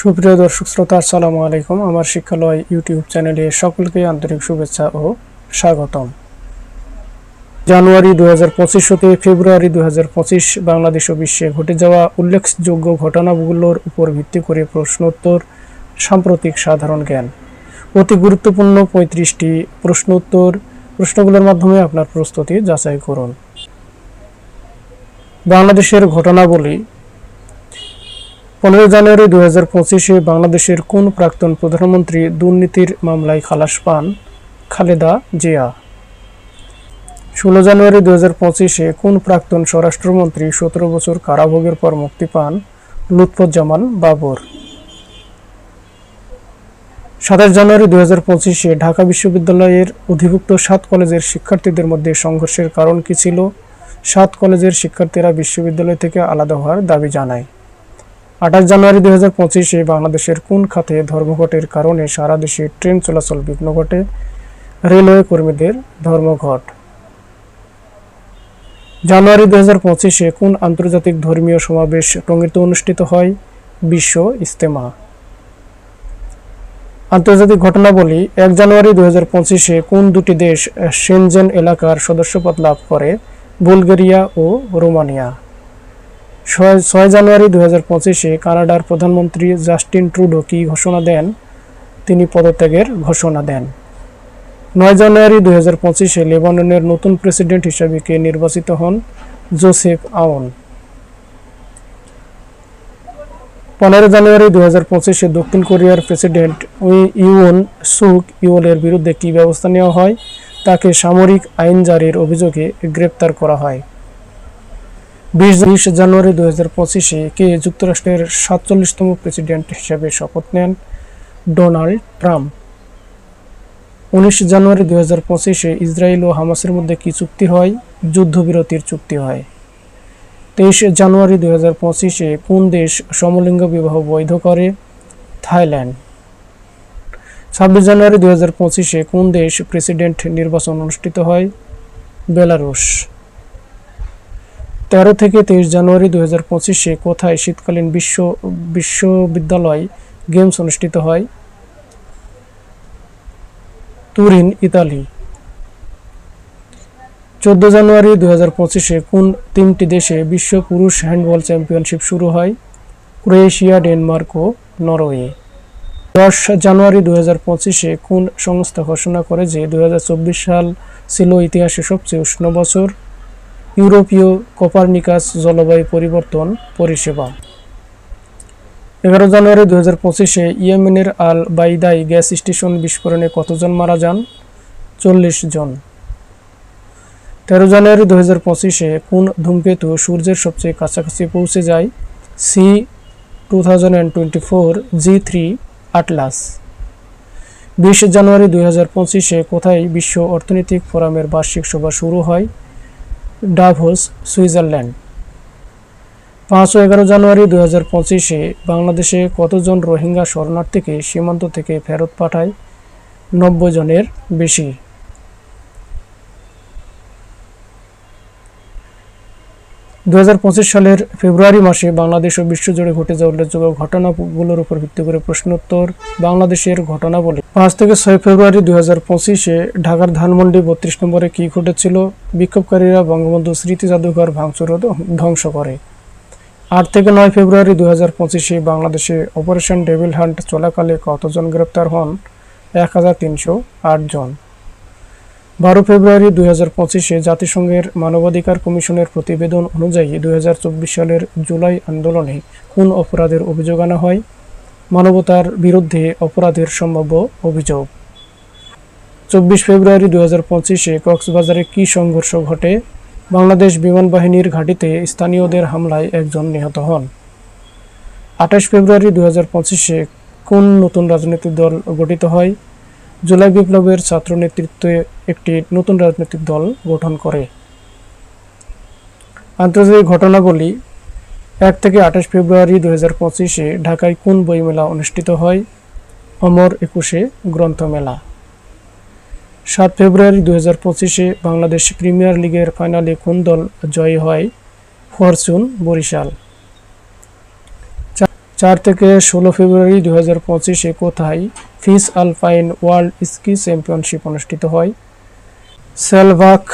সুপ্রিয় দর্শক শ্রোতা, আসসালামু আলাইকুম। আমার শিক্ষালয় ইউটিউব চ্যানেলে সকলকে আন্তরিক শুভেচ্ছা ও স্বাগতম। জানুয়ারি দু হাজার পঁচিশ হতে ফেব্রুয়ারি দু হাজার পঁচিশ বাংলাদেশ ও বিশ্বে ঘটে যাওয়া উল্লেখযোগ্য ঘটনাগুলোর উপর ভিত্তি করে প্রশ্নোত্তর সাম্প্রতিক সাধারণ জ্ঞান। অতি গুরুত্বপূর্ণ পঁয়ত্রিশটি প্রশ্নোত্তর। প্রশ্নগুলোর মাধ্যমে আপনার প্রস্তুতি যাচাই করুন। বাংলাদেশের ঘটনাবলী পনেরো জানুয়ারি দু হাজার পঁচিশে বাংলাদেশের কোন প্রাক্তন প্রধানমন্ত্রী দুর্নীতির মামলায় খালাস পান? খালেদা জিয়া। ষোলো জানুয়ারি দু হাজার পঁচিশে কোন প্রাক্তন স্বরাষ্ট্রমন্ত্রী সতেরো বছর কারাভোগের পর মুক্তি পান? লুৎফুজ্জামান বাবর। সাতাশ জানুয়ারি দু হাজার পঁচিশে ঢাকা বিশ্ববিদ্যালয়ের অধিভুক্ত সাত কলেজের শিক্ষার্থীদের মধ্যে সংঘর্ষের কারণ কি ছিল? সাত কলেজের শিক্ষার্থীরা বিশ্ববিদ্যালয় থেকে আলাদা হওয়ার দাবি জানায়। আঠাশ জানুয়ারি দুই হাজার পঁচিশে বাংলাদেশের কোন খাতে ধর্মঘটের কারণে সারা দেশে ট্রেন চলাচল বিঘ্ন ঘটে? রেলওয়ে কর্মীদের ধর্মঘট। জানুয়ারি দুই হাজার পঁচিশে কোন আন্তর্জাতিক ধর্মীয় সমাবেশ টঙ্গীতে অনুষ্ঠিত হয়? বিশ্ব ইস্তেমা আন্তর্জাতিক ঘটনাবলী, এক জানুয়ারি দুই হাজার পঁচিশে কোন দুটি দেশ, সেনজেন এলাকার সদস্যপদ লাভ করে? বুলগেরিয়া ও রোমানিয়া। ছয় জানুয়ারি দু হাজার পঁচিশে কানাডার প্রধানমন্ত্রী জাস্টিন ট্রুডো কি ঘোষণা দেন? তিনি পদত্যাগের ঘোষণা দেন। নয় জানুয়ারি দু হাজার পঁচিশে লেবাননের নতুন প্রেসিডেন্ট হিসেবে কে নির্বাচিত হন? Joseph Aoun. পনেরো জানুয়ারি দু হাজার পঁচিশে দক্ষিণ কোরিয়ার প্রেসিডেন্ট উই ইউন সুক ইউলের বিরুদ্ধে কী ব্যবস্থা নেওয়া হয়? তাকে সামরিক আইন জারির অভিযোগে গ্রেপ্তার করা হয়। বিশ জানুয়ারি দু হাজার পঁচিশে কে যুক্তরাষ্ট্রের সাতচল্লিশতম প্রেসিডেন্ট হিসেবে শপথ নেন ডোনাল্ড ট্রাম্প। উনিশ জানুয়ারি দু হাজার পঁচিশে ইসরায়েল ও হামাসের মধ্যে কি চুক্তি হয়? যুদ্ধবিরতির চুক্তি হয়। তেইশে জানুয়ারি দু হাজার পঁচিশে কোন দেশ সমলিঙ্গ বিবাহ বৈধ করে? থাইল্যান্ড। ছাব্বিশ জানুয়ারি দু হাজার পঁচিশে কোন দেশ প্রেসিডেন্ট নির্বাচন অনুষ্ঠিত হয়? বেলারুশ। তেরো থেকে তেইশ জানুয়ারি দু হাজার পঁচিশে কোথায় শীতকালীন বিশ্ব, বিশ্ববিদ্যালয় গেমস অনুষ্ঠিত হয়? Turin, Italy. চোদ্দ জানুয়ারি দু হাজার পঁচিশে কোন তিনটি দেশে বিশ্ব পুরুষ হ্যান্ডবল চ্যাম্পিয়নশিপ শুরু হয়? ক্রোয়েশিয়া, ডেনমার্ক ও নরওয়ে। দশ জানুয়ারি দু হাজার পঁচিশে কোন সংস্থা ঘোষণা করে যে দু হাজার চব্বিশ সাল ছিল ইতিহাসে সবচেয়ে উষ্ণ বছর? ইউরোপীয় কোপারনিকাস জলবায়ু পরিবর্তন পরিষেবা। এগারো জানুয়ারি দু হাজার পঁচিশে ইয়েমেনের আল বাইদাই গ্যাস স্টেশন বিস্ফোরণে কতজন মারা যান? চল্লিশ জন। তেরো জানুয়ারি দু হাজার পঁচিশে কোন ধূমকেতু সূর্যের সবচেয়ে কাছাকাছি পৌঁছে যায় C two thousand and twenty four G three Atlas. বিশ জানুয়ারি দুই হাজার পঁচিশে কোথায় বিশ্ব অর্থনৈতিক ফোরামের বার্ষিক সভা শুরু হয়? Davos, Switzerland. পাঁচ ও এগারো জানুয়ারি দু হাজার পঁচিশে বাংলাদেশে কতজন রোহিঙ্গা শরণার্থীকে সীমান্ত থেকে ফেরত পাঠায়? নব্বই জনের বেশি। দু হাজার পঁচিশ সালের ফেব্রুয়ারি মাসে বাংলাদেশ ও বিশ্বজুড়ে ঘটে যাওয়া উল্লেখযোগ্য ঘটনাগুলোর উপর ভিত্তি করে প্রশ্নোত্তর বাংলাদেশের ঘটনা বলে পাঁচ থেকে ছয় ফেব্রুয়ারি দুই হাজার পঁচিশে ঢাকার ধানমন্ডি বত্রিশ নম্বরে কী ঘটেছিল? বিক্ষোভকারীরা বঙ্গবন্ধু স্মৃতি জাদুঘর ভাঙচুর ধ্বংস করে। আট থেকে নয় ফেব্রুয়ারি দু হাজার পঁচিশে বাংলাদেশে অপারেশন ডেভিল হান্ট চলাকালে কতজন গ্রেপ্তার হন? এক হাজার তিনশো আট জন। বারো ফেব্রুয়ারি দুই হাজার পঁচিশে জাতিসংঘের মানবাধিকার কমিশনের প্রতিবেদন অনুযায়ী দুই সালের জুলাই আন্দোলনে কোন অপরাধের অভিযোগ আনা হয়। মানবতার বিরুদ্ধে অপরাধের সম্ভাব্য অভিযোগ। চব্বিশ ফেব্রুয়ারি দুই হাজার পঁচিশে কক্সবাজারে কী সংঘর্ষ ঘটে? বাংলাদেশ বিমান বাহিনীর ঘাঁটিতে স্থানীয়দের হামলায় একজন নিহত হন। আঠাশ ফেব্রুয়ারি দুই হাজার পঁচিশে কোন নতুন রাজনৈতিক দল গঠিত হয়? জুলাই বিপ্লবের ছাত্র নেতৃত্বে একটি নতুন রাজনৈতিক দল গঠন করে। আন্তর্জাতিক ঘটনাবলী এক থেকে আঠাশ ফেব্রুয়ারি দু হাজার পঁচিশে ঢাকায় কোন বইমেলা অনুষ্ঠিত হয়? অমর একুশে গ্রন্থমেলা। সাত ফেব্রুয়ারি দু হাজার পঁচিশে বাংলাদেশ প্রিমিয়ার লিগের ফাইনালে কোন দল জয়ী হয়? ফরচুন, বরিশাল। চার থেকে ষোলো ফেব্রুয়ারি দুই হাজার পঁচিশে কোথায় FIS alpine world ski championship অনুষ্ঠিত হয়? Saalbach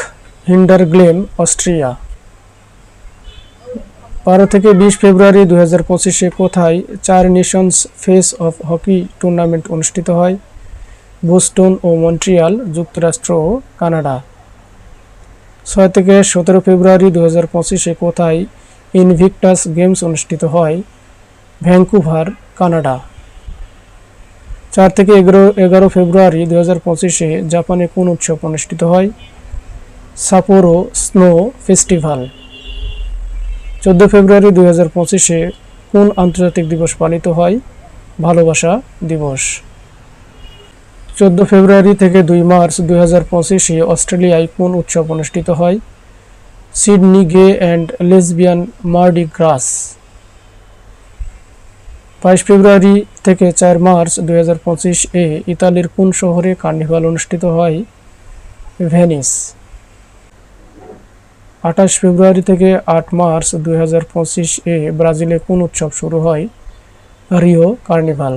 Hinterglemm, Austria. বারো থেকে বিশ ফেব্রুয়ারি দু হাজার পঁচিশে কোথায় চার nations face off hockey tournament অনুষ্ঠিত হয়? বোস্টন ও মন্ট্রিয়াল, যুক্তরাষ্ট্র ও কানাডা। ছয় থেকে সতেরো ফেব্রুয়ারি দু হাজার পঁচিশে কোথায় ইনভিক্টাস গেমস অনুষ্ঠিত হয়? Vancouver Canada. চার থেকে এগারো এগারো ফেব্রুয়ারি দু হাজার পঁচিশে জাপানে কোন উৎসব অনুষ্ঠিত হয়? সাপোরো স্নো ফেস্টিভ্যাল চোদ্দ ফেব্রুয়ারি দুই হাজার পঁচিশে কোন আন্তর্জাতিক দিবস পালিত হয়? ভালোবাসা দিবস। চোদ্দ ফেব্রুয়ারি থেকে দুই মার্চ দুই হাজার পঁচিশে অস্ট্রেলিয়ায় কোন উৎসব অনুষ্ঠিত হয়? Sydney gay and lesbian Mardi Gras. বাইশ ফেব্রুয়ারি থেকে চার মার্চ দুই হাজার পঁচিশ এ ইতালির কোন শহরে কার্নিভাল অনুষ্ঠিত হয়? ভেনিস। আঠাশ ফেব্রুয়ারি থেকে আট মার্চ দুই হাজার পঁচিশ এ ব্রাজিলে কোন উৎসব শুরু হয়? Rio carnival.